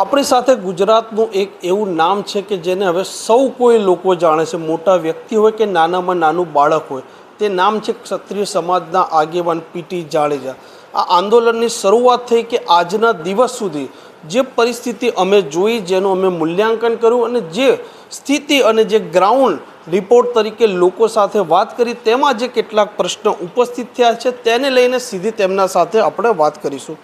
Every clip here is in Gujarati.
આપણી સાથે ગુજરાતનું એક એવું નામ છે કે જેને હવે સૌ કોઈ લોકો જાણે છે. મોટા વ્યક્તિ હોય કે નાનામાં નાનું બાળક હોય, તે નામ છે ક્ષત્રિય સમાજના આગેવાન પીટી જાડેજા. આ આંદોલનની શરૂઆત થઈ કે આજના દિવસ સુધી જે પરિસ્થિતિ અમે જોઈ, જેનું અમે મૂલ્યાંકન કર્યું અને જે સ્થિતિ અને જે ગ્રાઉન્ડ રિપોર્ટ તરીકે લોકો સાથે વાત કરી, તેમાં જે કેટલાક પ્રશ્નો ઉપસ્થિત થયા છે, તેને લઈને સીધી તેમના સાથે આપણે વાત કરીશું.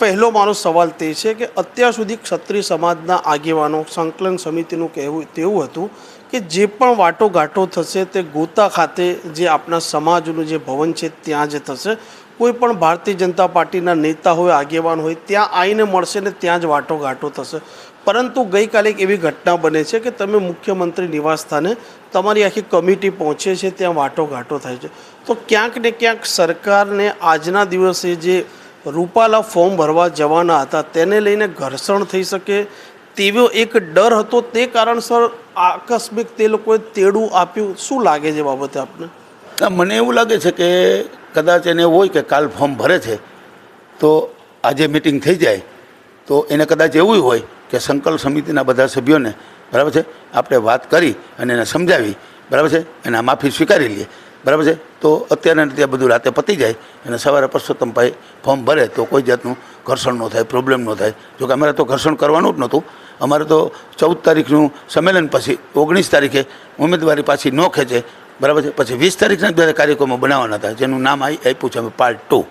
પહેલો મારો સવાલ તે છે કે અત્યાર સુધી ક્ષત્રિય સમાજના આગેવાનો સંકલન સમિતિનું કહેવું, તેવું હતું કે જે પણ વાટોઘાટો થશે તે ગોતા ખાતે જે આપણા સમાજનું જે ભવન છે ત્યાં જ થશે. કોઈ પણ ભારતીય જનતા પાર્ટીના નેતા હોય, આગેવાન હોય, ત્યાં આવીને મળશે ને ત્યાં જ વાટોઘાટો થશે. પરંતુ ગઈકાલે એક એવી ઘટના બને છે કે તમે મુખ્યમંત્રી નિવાસસ્થાને તમારી આખી કમિટી પહોંચે છે, ત્યાં વાટોઘાટો થાય છે. તો ક્યાંક ને ક્યાંક સરકારને આજના દિવસે જે રૂપાલા ફોર્મ ભરવા જવાના હતા. તેને લઈને ઘર્ષણ થઈ શકે તેવો એક ડર હતો. તે કારણસર આકસ્મિક તે લોકોએ તેડું આપ્યું. શું લાગે છે બાબતે આપને? મને એવું લાગે છે કે કદાચ એને હોય કે કાલ ફોર્મ ભરે છે, તો આજે મિટિંગ થઈ જાય. તો એને કદાચ એવું હોય કે સંકલ્પ સમિતિના બધા સભ્યોને, બરાબર છે, આપણે વાત કરી અને એને સમજાવી, બરાબર છે એના માફી સ્વીકારી લઈએ. બરાબર છે? તો અત્યારે રીતે બધું રાતે પતી જાય અને સવારે પરસોત્તમભાઈ ફોર્મ ભરે તો કોઈ જાતનું ઘર્ષણ ન થાય પ્રોબ્લેમ ન થાય. જોકે અમારે તો ઘર્ષણ કરવાનું જ નહોતું. અમારે તો ચૌદ તારીખનું સંમેલન પછી, ઓગણીસ તારીખે ઉમેદવારી પાછી ન ખેંચે. બરાબર છે? પછી વીસ તારીખના બધા કાર્યક્રમો બનાવવાના હતા, જેનું નામ આપ્યું છે અમે પાર્ટ ટુ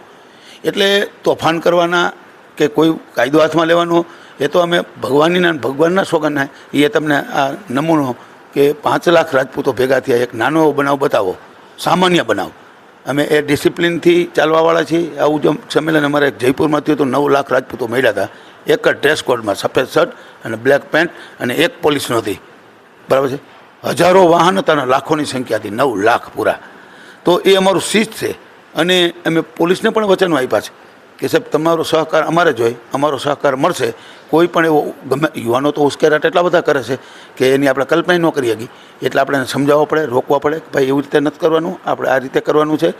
એટલે તોફાન કરવાના કે કોઈ કાયદો હાથમાં લેવાનો, એ તો અમે ભગવાનીના ભગવાનના સોગંદના એ તમને આ નમૂનો કે પાંચ લાખ રાજપૂતો ભેગા થયા, એક નાનો એવો બનાવ બતાવો. સામાન્ય બનાવ. અમે એ ડિસિપ્લિનથી ચાલવાવાળા છીએ. આવું જો સંમેલન અમારે જયપુરમાં થયું તો નવ લાખ રાજપૂતો મળ્યા હતા. એક જ ડ્રેસ કોડમાં સફેદ શર્ટ અને બ્લેક પેન્ટ અને એક પોલીસ નહોતી. બરાબર છે? હજારો વાહન હતા અને લાખોની સંખ્યા હતી. નવ લાખ પૂરા. તો એ અમારું શિસ્ત છે. અને અમે પોલીસને પણ વચનો આપ્યા છે. કે સાહેબ, તમારો સહકાર અમારે જ હોય, અમારો સહકાર મળશે. કોઈ પણ એવો ગમે, યુવાનો તો ઉશ્કેરાટ એટલા બધા કરે છે કે એની આપણે કલ્પના ન કરી શકીએ. એટલે આપણે સમજાવવા પડે, રોકવા પડે કે ભાઈ, એવી રીતે નથી કરવાનું, આપણે આ રીતે કરવાનું છે.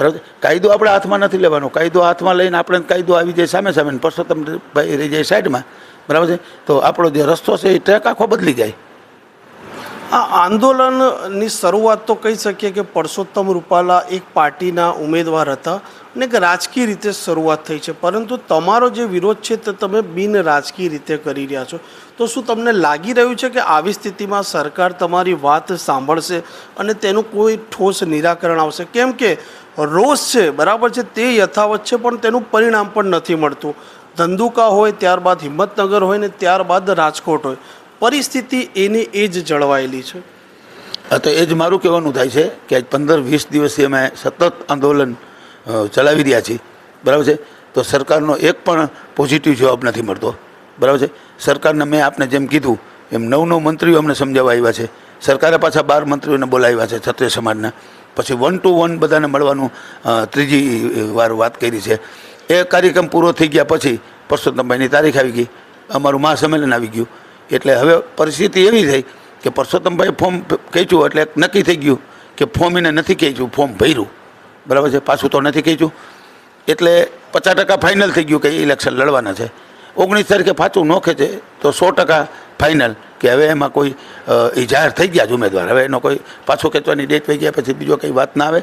બરાબર? કાયદો આપણે હાથમાં નથી લેવાનો. કાયદો હાથમાં લઈને આપણે કાયદો આવી જાય સામે સામે પરસોત્તમ ભાઈ રહી જાય સાઈડમાં. બરાબર છે? તો આપણો જે રસ્તો છે એ ટ્રેક આખો બદલી જાય. આ આંદોલનની શરૂઆત તો કહી શકીએ કે પરસોત્તમ રૂપાલા એક પાર્ટીના ઉમેદવાર હતા અને એક રાજકીય રીતે શરૂઆત થઈ છે. પરંતુ તમારો જે વિરોધ છે તે તમે બિન રાજકીય રીતે કરી રહ્યા છો. તો શું તમને લાગી રહ્યું છે કે આવી સ્થિતિમાં સરકાર તમારી વાત સાંભળશે અને તેનું કોઈ ઠોસ નિરાકરણ આવશે? કેમ કે રોષ છે, બરાબર છે, તે યથાવત છે, પણ તેનું પરિણામ પણ નથી મળતું. ધંધુકા હોય, ત્યારબાદ હિંમતનગર હોય ને ત્યારબાદ રાજકોટ હોય. પરિસ્થિતિ એની એ જ જળવાયેલી છે. તો એ જ મારું કહેવાનું થાય છે કે આજ પંદર વીસ દિવસથી અમે સતત આંદોલન ચલાવી રહ્યા છીએ. બરાબર છે? તો સરકારનો એક પણ પોઝિટિવ જવાબ નથી મળતો. બરાબર છે? સરકારને મેં આપને જેમ કીધું, એમ નવ નવ મંત્રીઓ અમને સમજાવવા આવ્યા છે. સરકારે પાછા બાર મંત્રીઓને બોલાવ્યા છે ક્ષત્રિય સમાજના. પછી વન ટુ વન બધાને મળવાનું ત્રીજી વાર વાત કરી છે. એ કાર્યક્રમ પૂરો થઈ ગયા પછી પરસોત્તમભાઈની તારીખ આવી ગઈ. અમારું મહાસંમેલન આવી ગયું. એટલે હવે પરિસ્થિતિ એવી થઈ કે પરસોત્તમભાઈ ફોર્મ ખેંચ્યું એટલે નક્કી થઈ ગયું કે ફોર્મ એને નથી ખેંચ્યું, ફોર્મ ભર્યું. બરાબર છે? પાછું તો નથી ખેંચ્યું. એટલે પચાસ ટકા ફાઇનલ થઈ ગયું કે ઇલેક્શન લડવાના છે. ઓગણીસ તારીખે પાછું ન ખેંચે તો સો ટકા ફાઇનલ કે હવે એમાં કોઈ એ જાહેર થઈ ગયા જ ઉમેદવાર. હવે એનો કોઈ પાછો ખેંચવાની ડેટ થઈ ગયા પછી બીજો કંઈ વાત ના આવે.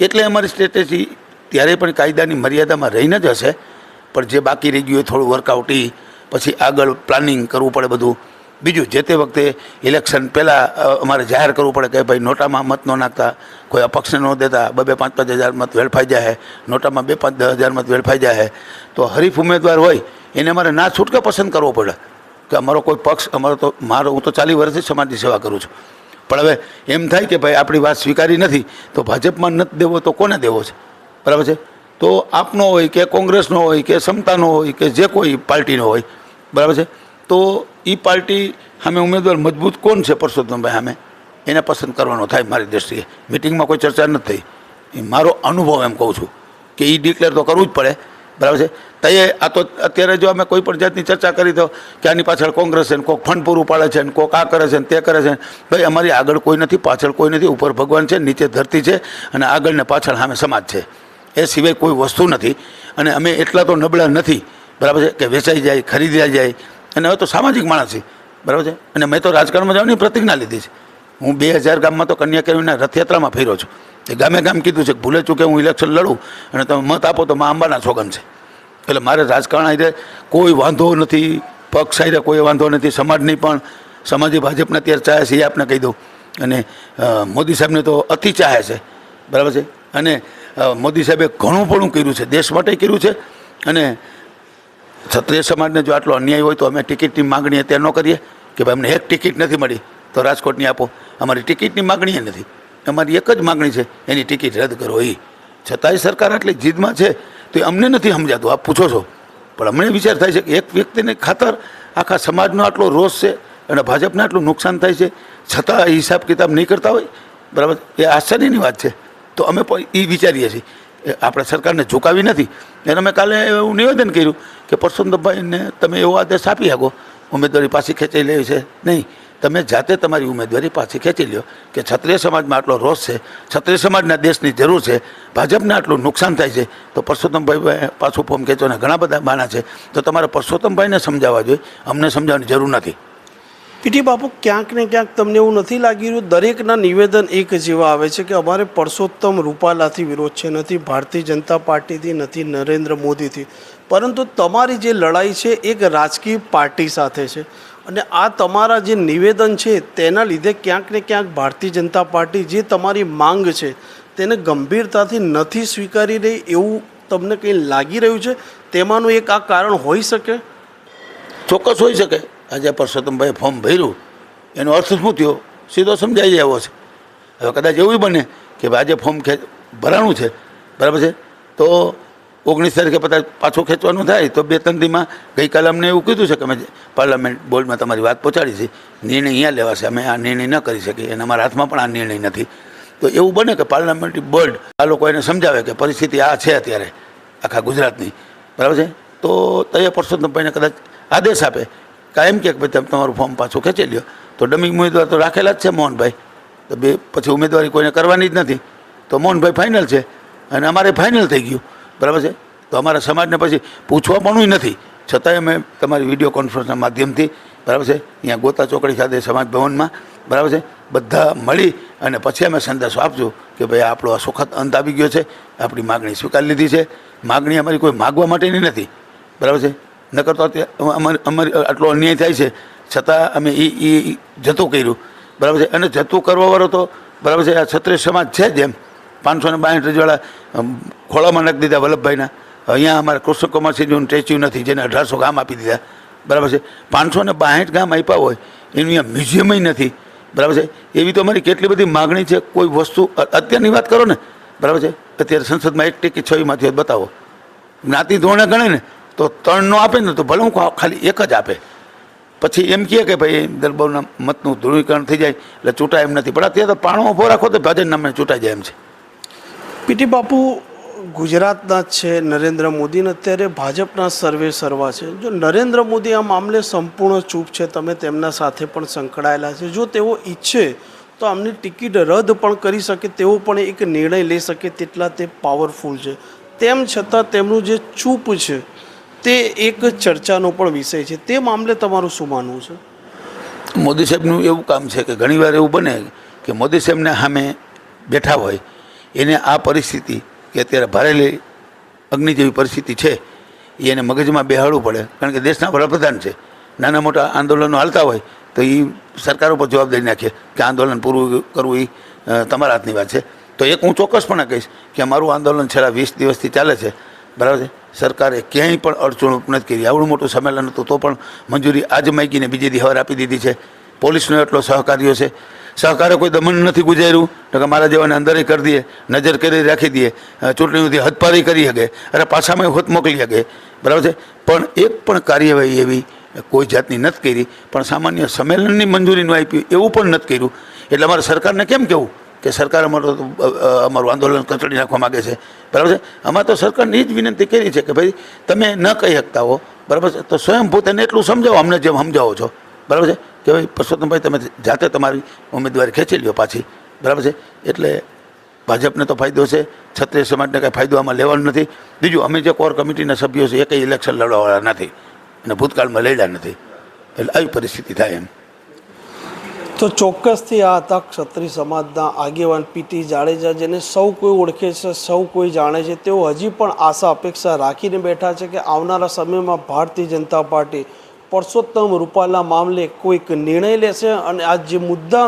એટલે અમારી સ્ટ્રેટેજી ત્યારે પણ કાયદાની મર્યાદામાં રહીને જ હશે. પણ જે બાકી રહી ગયું એ થોડું વર્કઆઉટ ઈ, પછી આગળ પ્લાનિંગ કરવું પડે બધું. બીજું જે તે વખતે ઇલેક્શન પહેલાં અમારે જાહેર કરવું પડે કે ભાઈ નોટામાં મત ન નાખતા, કોઈ અપક્ષને ન દેતા બે બે પાંચ પાંચ હજાર મત વેડફાઈ જાય, નોટામાં બે પાંચ દસ હજાર મત વેડફાઈ જાય. તો હરીફ ઉમેદવાર હોય, એને અમારે ના છૂટકે પસંદ કરવો પડે. કે અમારો કોઈ પક્ષ, અમારો તો, મારો, હું તો ચાલી વર્ષથી સમાજની સેવા કરું છું. પણ હવે એમ થાય કે ભાઈ આપણી વાત સ્વીકારી નથી, તો ભાજપમાં નથી દેવો તો કોને દેવો છે? બરાબર છે? તો આપનો હોય કે કોંગ્રેસનો હોય કે સમતાનો હોય કે જે કોઈ પાર્ટીનો હોય. બરાબર છે? તો એ પાર્ટી સામે ઉમેદવાર મજબૂત કોણ છે પરસોત્તમભાઈ સામે? એને પસંદ કરવાનો થાય મારી દૃષ્ટિએ મિટિંગમાં કોઈ ચર્ચા નથી. થઈ એ મારો અનુભવ એમ કહું છું કે એ ડિક્લેર તો કરવું જ પડે. બરાબર છે? તઈએ આ તો અત્યારે જો અમે કોઈ પણ જાતની ચર્ચા કરી તો કે આની પાછળ કોંગ્રેસ છે ને કોઈક ફંડ પૂરું પાડે છે ને કોક આ કરે છે ને તે કરે છે ભાઈ, અમારી આગળ કોઈ નથી, પાછળ કોઈ નથી. ઉપર ભગવાન છે નીચે ધરતી છે અને આગળ ને પાછળ સામે સમાજ છે. એ સિવાય કોઈ વસ્તુ નથી. અને અમે એટલા તો નબળા નથી. બરાબર છે? કે વેચાઈ જાય, ખરીદ્યા જાય અને હવે તો સામાજિક માણસ છે. બરાબર છે? અને મેં તો રાજકારણમાં જવાની પ્રતિજ્ઞા લીધી છે. હું બે હજાર ગામમાં તો કન્યા કેવીના રથયાત્રામાં ફેર્યો છું. એ ગામે ગામ કીધું છે કે ભૂલે ચૂકે હું ઇલેક્શન લડું અને તમે મત આપો તો મા અંબાના સોગન છે. એટલે મારે રાજકારણ આઈને કોઈ વાંધો નથી. પક્ષ આઈને કોઈ વાંધો નથી. સમાજની પણ, સમાજે ભાજપને અત્યારે ચાહે છે એ આપને કહી દઉં. અને મોદી સાહેબને તો અતિ ચાહે છે. બરાબર છે? અને મોદી સાહેબે ઘણું પણ કર્યું છે. દેશ માટે કર્યું છે. અને ક્ષત્રિય સમાજને જો આટલો અન્યાય હોય તો અમે ટિકિટની માગણી અત્યારે ન કરીએ કે ભાઈ અમને એક ટિકિટ નથી મળી, તો રાજકોટની આપો. અમારી ટિકિટની માગણી નથી. અમારી એક જ માગણી છે, એની ટિકિટ રદ કરો એ છતાંય સરકાર આટલી જીદમાં છે, તો અમને નથી સમજાતું. આપ પૂછો છો. પણ અમને વિચાર થાય છે કે એક વ્યક્તિને ખાતર આખા સમાજનો આટલો રોષ છે અને ભાજપને આટલું નુકસાન થાય છે, છતાં હિસાબ કિતાબ નહીં કરતા હોય? બરાબર? એ આશ્ચર્યની વાત છે. તો અમે પણ એ વિચારીએ છીએ. આપણે સરકારને ઝુકાવી નથી. એને અમે કાલે એવું નિવેદન કર્યું કે પરસોત્તમભાઈને તમે એવો આદેશ આપી શકો. ઉમેદવારી પાછી ખેંચી લેવી છે? નહીં. તમે જાતે તમારી ઉમેદવારી પાછી ખેંચી લ્યો કે ક્ષત્રિય સમાજમાં આટલો રોષ છે, ક્ષત્રિય સમાજના દેશની જરૂર છે, ભાજપને આટલું નુકસાન થાય છે, તો પરસોત્તમભાઈ પાછું ફોર્મ ખેંચવાના ઘણા બધા માના છે. તો તમારે પરસોત્તમભાઈને સમજાવવા જોઈએ. અમને સમજાવવાની જરૂર નથી. પીટી બાપુ, ક્યાંક ને ક્યાંક તમને એવું નથી લાગી રહ્યું, દરેકના નિવેદન એક જેવા આવે છે કે અમારે પરસોત્તમ રૂપાલાથી વિરોધ છે, નથી ભારતીય જનતા પાર્ટીથી, નથી નરેન્દ્ર મોદીથી. પરંતુ તમારી જે લડાઈ છે એક રાજકીય પાર્ટી સાથે છે. અને આ તમારા જે નિવેદન છે, તેના લીધે ક્યાંક ને ક્યાંક ભારતીય જનતા પાર્ટી જે તમારી માંગ છે, તેને ગંભીરતાથી નથી સ્વીકારી રહી એવું તમને કંઈ લાગી રહ્યું છે? તેમાંનું એક આ કારણ હોઈ શકે? ચોક્કસ હોઈ શકે. આજે પરસોત્તમભાઈએ ફોર્મ ભર્યું. એનો અર્થ શું થયો? સીધો સમજાઈ જાય એવો છે. હવે કદાચ એવું બને કે આજે ફોર્મ ખેંચ, ભરાણું છે. બરાબર છે? તો ઓગણીસ તારીખે કદાચ પાછું ખેંચવાનું થાય તો બે ત્રણ દીમાં ગઈકાલે અમને એવું કીધું છે કે અમે પાર્લામેન્ટ બોર્ડમાં તમારી વાત પહોંચાડી છે. નિર્ણય અહીંયા લેવાશે. અમે આ નિર્ણય ન કરી શકીએ અને અમારા હાથમાં પણ આ નિર્ણય નથી. તો એવું બને કે પાર્લામેન્ટરી બોર્ડ આ લોકો એને સમજાવે કે પરિસ્થિતિ આ છે અત્યારે. આખા ગુજરાતની. બરાબર છે? તો તૈયાર પરસોત્તમભાઈને કદાચ આદેશ આપે કાયમ કે ભાઈ તમે તમારું ફોર્મ પાછું ખેંચી લ્યો. તો ડમી ઉમેદવાર તો રાખેલા જ છે મોહનભાઈ. તો બે પછી ઉમેદવારી કોઈને કરવાની જ નથી. તો મોહનભાઈ ફાઇનલ છે અને અમારે ફાઇનલ થઈ ગયું. બરાબર છે? તો અમારા સમાજને પછી પૂછવા પણ નથી. છતાંય અમે તમારી વીડિયો કોન્ફરન્સના માધ્યમથી, બરાબર છે? અહીંયા ગોતા ચોકડી ખાતે સમાજ ભવનમાં, બરાબર છે? બધા મળી અને પછી અમે સંદેશો આપજો કે ભાઈ આપણો આ સુખદ અંત આવી ગયો છે. આપણી માગણી સ્વીકારી લીધી છે. માગણી અમારી કોઈ માગવા માટેની નથી. બરાબર છે? નકર તો અમારી અમારી આટલો અન્યાય થાય છે. છતાં અમે એ એ જતું કર્યું. બરાબર છે? અને જતું કરવાવાળો તો, બરાબર છે, આ ક્ષત્રિય સમાજ છે જ એમ. પાંચસો ને બાસઠ રજવાળા ખોળામાં નાખી દીધા વલ્લભભાઈના. અહીંયા અમારા કૃષ્ણ કૃષ્ણકુમારસિંહનું સ્ટેચ્યુ નથી, જેને અઢારસો ગામ આપી દીધા. બરાબર છે? પાંચસો ને બાસઠ ગામ આપ્યા હોય, એનું અહીંયા મ્યુઝિયમય નથી. બરાબર છે? એવી તો અમારી કેટલી બધી માગણી છે. કોઈ વસ્તુ અત્યારની વાત કરો ને. બરાબર છે? અત્યારે સંસદમાં એક ટેકી છવીમાંથી બતાવો. જ્ઞાતિ ધોરણે ગણે ને તો ત્રણ આપે ને તો ભલે હું ખાલી એક જ આપે. પછી એમ કહે કે ભાઈ, દરબારના મતનું ધ્રુવીકરણ થઈ જાય, એટલે ચૂંટાય એમ નથી. પણ અત્યારે તો પાણો ઊભો રાખો તો ભાજપ નામે ચૂંટાઈ જાય એમ છે. પીટી બાપુ, ગુજરાતના જ છે નરેન્દ્ર મોદીને અત્યારે ભાજપના સર્વે સર્વા છે. જો નરેન્દ્ર મોદી આ મામલે સંપૂર્ણ ચૂપ છે, તમે તેમના સાથે પણ સંકળાયેલા છે. જો તેઓ ઈચ્છે તો આમની ટિકિટ રદ પણ કરી શકે તેવો પણ એક નિર્ણય લઈ શકે, તેટલા તે પાવરફુલ છે. તેમ છતાં તેમનું જે ચૂપ છે તે એક ચર્ચાનો પણ વિષય છે. તે મામલે તમારું શું માનવું છે? મોદી સાહેબનું એવું કામ છે કે ઘણીવાર એવું બને કે મોદી સાહેબને સામે બેઠા હોય, એને આ પરિસ્થિતિ કે અત્યારે ભારેલી અગ્નિ જેવી પરિસ્થિતિ છે, એ એને મગજમાં બેહાડવું પડે. કારણ કે દેશના વડાપ્રધાન છે. નાના મોટા આંદોલનો હાલતા હોય, તો એ સરકાર ઉપર જવાબદારી નાખે કે આંદોલન પૂરું કરવું એ તમારા હાથની વાત છે. તો એક હું ચોક્કસપણે કહીશ કે અમારું આંદોલન છેલ્લા વીસ દિવસથી ચાલે છે. બરાબર છે? સરકારે ક્યાંય પણ અડચણ નથી કરી. આવડું મોટું સંમેલન હતું તો પણ મંજૂરી આજ માગીને બીજી દી હવાર આપી દીધી છે. પોલીસનો એટલો સહકાર્યો છે. સહકારે કોઈ દમન નથી ગુજાર્યું. તો કે મારા જેવાને અંદરે કરી દઈએ, નજર કરી રાખી દઈએ ચૂંટણીઓથી હદપારી કરી શકે અરે પાછામાં હોત મોકલી શકે બરાબર છે? પણ એક પણ કાર્યવાહી એવી કોઈ જાતની નથી કરી. પણ સામાન્ય સંમેલનની મંજૂરીનું આપ્યું એવું પણ નથી કર્યું. એટલે અમારે સરકારને કેમ કહેવું કે સરકાર અમારું અમારું આંદોલન કચડી નાખવા માગે છે. બરાબર છે? અમારે તો સરકારની જ વિનંતી કરી છે કે ભાઈ, તમે ન કહી શકતા હો. બરાબર છે? તો સ્વયંભૂ તેને એટલું સમજાવો, અમને જેમ સમજાવો છો. બરાબર છે? કે ભાઈ, પરસોત્તમભાઈ, તમે જાતે તમારી ઉમેદવારી ખેંચી લ્યો પાછી. બરાબર છે? એટલે ભાજપને તો ફાયદો છે. ક્ષત્રિય સમાજને કાંઈ ફાયદો આમાં લેવાનો નથી. બીજું, અમે જે કોર કમિટીના સભ્યો છે એ કંઈ ઇલેક્શન લડવાવાળા નથી. અને ભૂતકાળમાં લડ્યા નથી. એટલે આવી પરિસ્થિતિ થાય એમ. તો ચોક્કસથી આ હતા ક્ષત્રિય સમાજના આગેવાન પીટી જાડેજા જેને સૌ કોઈ ઓળખે છે, સૌ કોઈ જાણે છે, તેઓ હજી પણ આશા અપેક્ષા રાખીને બેઠા છે કે આવનારા સમયમાં ભારતીય જનતા પાર્ટી પરસોત્તમ રૂપાલા મામલે કોઈક નિર્ણય લેશે અને આ જે મુદ્દા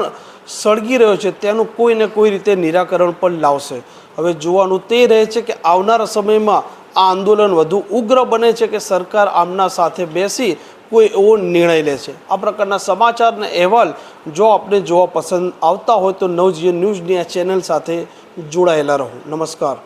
સળગી રહ્યો છે તેનું કોઈ ને કોઈ રીતે નિરાકરણ પણ લાવશે. હવે જોવાનું તે રહે છે કે આવનારા સમયમાં આ આંદોલન વધુ ઉગ્ર બને છે કે સરકાર આમના સાથે બેસી કોઈ એવો નિર્ણય લે છે. આ પ્રકારના સમાચાર અહેવાલ જો આપણે જોવા પસંદ આવતા હોય તો નવજીવન ન્યૂઝની આ ચેનલ સાથે જોડાયેલા રહો. નમસ્કાર.